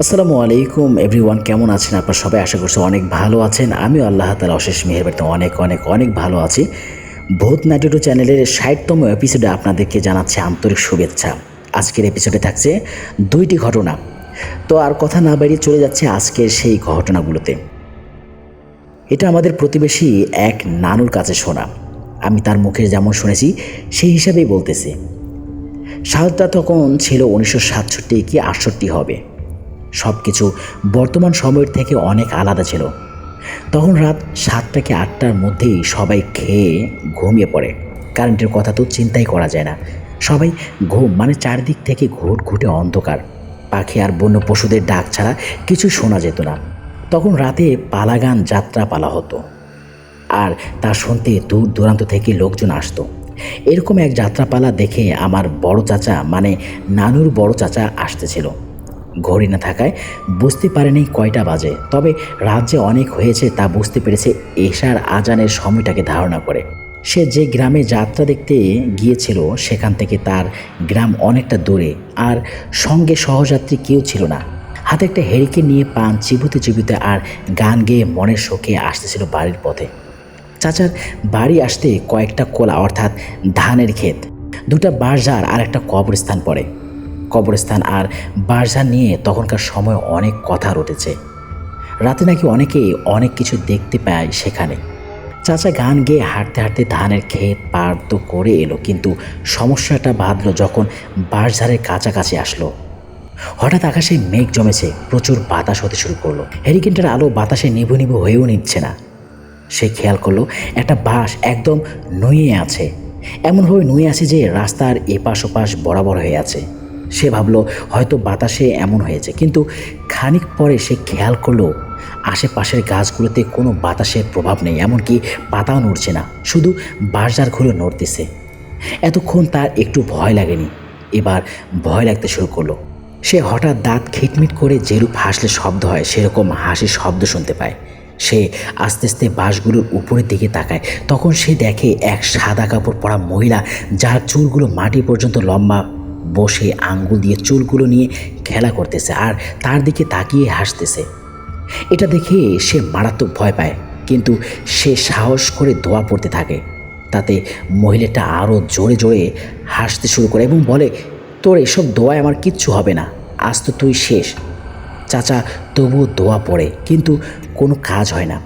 আসসালামু আলাইকুম এভরিওয়ান কেমন আছেন? আপনারা সবাই আশা করছি অনেক ভালো আছেন। আমিও আল্লাহ তালা অশেষ মেহেরবাড়িতে অনেক অনেক অনেক ভালো আছি। ভূত নাটুটু চ্যানেলের ষাটতম এপিসোডে আপনাদেরকে জানাচ্ছে আন্তরিক শুভেচ্ছা। আজকের এপিসোডে থাকছে দুইটি ঘটনা। তো আর কথা না বাড়িয়ে চলে যাচ্ছে আজকের সেই ঘটনাগুলোতে। এটা আমাদের প্রতিবেশী এক নানুর কাছে শোনা। আমি তার মুখে যেমন শুনেছি, সেই হিসাবেই বলতেছি। সালটা তখন ছিল উনিশশো সাতষট্টি কি আটষট্টি হবে। সব কিছু বর্তমান সময়ের থেকে অনেক আলাদা ছিল। তখন রাত সাতটা কি আটটার মধ্যেই সবাই খেয়ে ঘুমিয়ে পড়ে। কারেন্টের কথা তো চিন্তাই করা যায় না। সবাই ঘুম মানে চারদিক থেকে ঘুট ঘুটে অন্ধকার। পাখি আর বন্য পশুদের ডাক ছাড়া কিছু শোনা যেত না। তখন রাতে পালাগান যাত্রা পালা হতো। আর তা শুনতে দূর দূরান্ত থেকে লোকজন আসতো। এরকম এক যাত্রাপালা দেখে আমার বড় চাচা মানে নানুর বড় চাচা আসতেছিল। ঘড়ি না থাকায় বুঝতে পারেনি কয়টা বাজে। তবে রাত যে অনেক হয়েছে তা বুঝতে পেরেছে এশার আজানের সময়টাকে ধারণা করে। সে যে গ্রামে যাত্রা দেখতে গিয়েছিল, সেখান থেকে তার গ্রাম অনেকটা দূরে, আর সঙ্গে সহযাত্রী কেউ ছিল না। হাতে একটা হেরিকে নিয়ে পান চিবুতে চিবুতে আর গান গেয়ে মনের শোকে আসতেছিল বাড়ির পথে। চাচার বাড়ি আসতে কয়েকটা কোলা, অর্থাৎ ধানের ক্ষেত, দুটা বাঁশঝাড় আর একটা কবরস্থান পড়ে। কবরস্থান আর বাঁশঝাড় নিয়ে তখনকার সময় অনেক কথা রটেছে। রাতে নাকি অনেকেই অনেক কিছু দেখতে পায় সেখানে। চাচা গান গেয়ে হাঁটতে হাঁটতে ধানের ক্ষেত পার তো করে এলো, কিন্তু সমস্যাটা বাঁধলো যখন বাঁশঝাড়ের কাছাকাছি আসলো। হঠাৎ আকাশে মেঘ জমেছে, প্রচুর বাতাস হতে শুরু করল। হেরিকেনটার আলো বাতাসে নিভু নিভু হয়েও নিচ্ছে না। সে খেয়াল করল, একটা বাঁশ একদম নুয়ে আছে। এমনভাবে নুয়ে আছে যে রাস্তার এপাশ ওপাশ বরাবর হয়ে আছে। সে ভাবলো, হয়তো বাতাসে এমন হয়েছে। কিন্তু খানিক পরে সে খেয়াল করল, আশেপাশের গাছগুলোতে কোনো বাতাসের প্রভাব নেই, এমনকি পাতাও নড়ছে না, শুধু বাঁশঝাড়গুলো নড়তেছে। এতক্ষণ তার একটু ভয় লাগেনি, এবার ভয় লাগতে শুরু করল। সে হঠাৎ দাঁত খিটমিট করে যেরূপ হাসলে শব্দ হয়, সেরকম হাসির শব্দ শুনতে পায়। সে আস্তে আস্তে বাঁশগুলোর উপরের দিকে তাকায়, তখন সে দেখে এক সাদা কাপড় পরা মহিলা, যার চুলগুলো মাটি পর্যন্ত লম্বা বসে আঙ্গুল দিয়ে চুলগুলো নিয়ে খেলা করতেছে আর তার দিকে তাকিয়ে হাসতেছে। এটা দেখে সে মারাত্মক ভয় পায়, কিন্তু সে সাহস করে দোয়া পড়তে থাকে। তাতে মহিলাটা আরও জোরে জোরে হাসতে শুরু করে এবং বলে, তোর এসব দোয়ায় আমার কিচ্ছু হবে না, আজ তো তুই শেষ। চাচা তবুও দোয়া পড়ে, কিন্তু কোনো কাজ হয় না।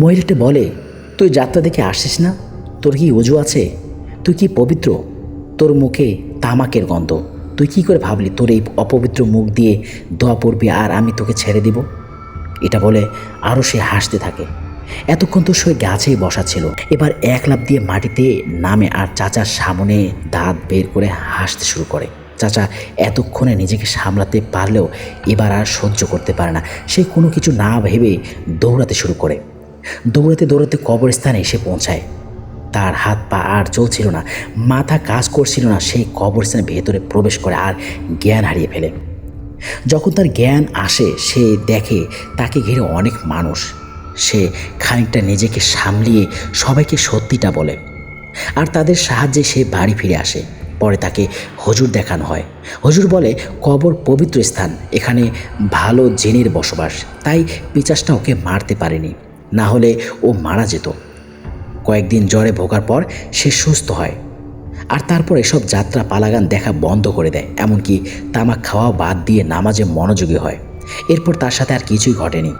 মহিলাটা বলে, তুই যাত্রা দেখে আসিস না? তোর কি অজু আছে? তুই কি পবিত্র? তোর মুখে তামাকের গন্ধ। তুই কি করে ভাবলি তোর এই অপবিত্র মুখ দিয়ে দোয়া পড়বি আর আমি তোকে ছেড়ে দিব? এটা বলে আরও সে হাসতে থাকে। এতক্ষণ তো সে গাছেই বসা ছিল। এবার এক লাফ দিয়ে মাটিতে নামে আর চাচার সামনে দাঁত বের করে হাসতে শুরু করে। চাচা এতক্ষণে নিজেকে সামলাতে পারলেও এবার আর সহ্য করতে পারে না। সে কোনো কিছু না ভেবে দৌড়াতে শুরু করে। দৌড়াতে দৌড়াতে কবরস্থানে এসে পৌঁছায়। তার হাত পা আর চলছিল না, মাথা কাজ করছিল না, সেই কবরস্থানের ভেতরে প্রবেশ করে আর জ্ঞান হারিয়ে ফেলে। যখন তার জ্ঞান আসে, সে দেখে তাকে ঘিরে অনেক মানুষ। সে খানিকটা নিজেকে সামলিয়ে সবাইকে সত্যিটা বলে। আর তাদের সাহায্যে সে বাড়ি ফিরে আসে। পরে তাকে হজুর দেখানো হয়। হজুর বলে, কবর পবিত্র স্থান। এখানে ভালো জেনের বসবাস। তাই পিচাসটা ওকে মারতে পারেনি। না হলে ও মারা যেত। কয়েকদিন জ্বরে ভোগার পর সে সুস্থ হয়। আর তারপর এসব যাত্রা পালাগান দেখা বন্ধ করে দেয়, এমনকি তামাক খাওয়া বাদ দিয়ে নামাজে মনোযোগী হয়। এরপর তার সাথে আর কিছুই ঘটেনি।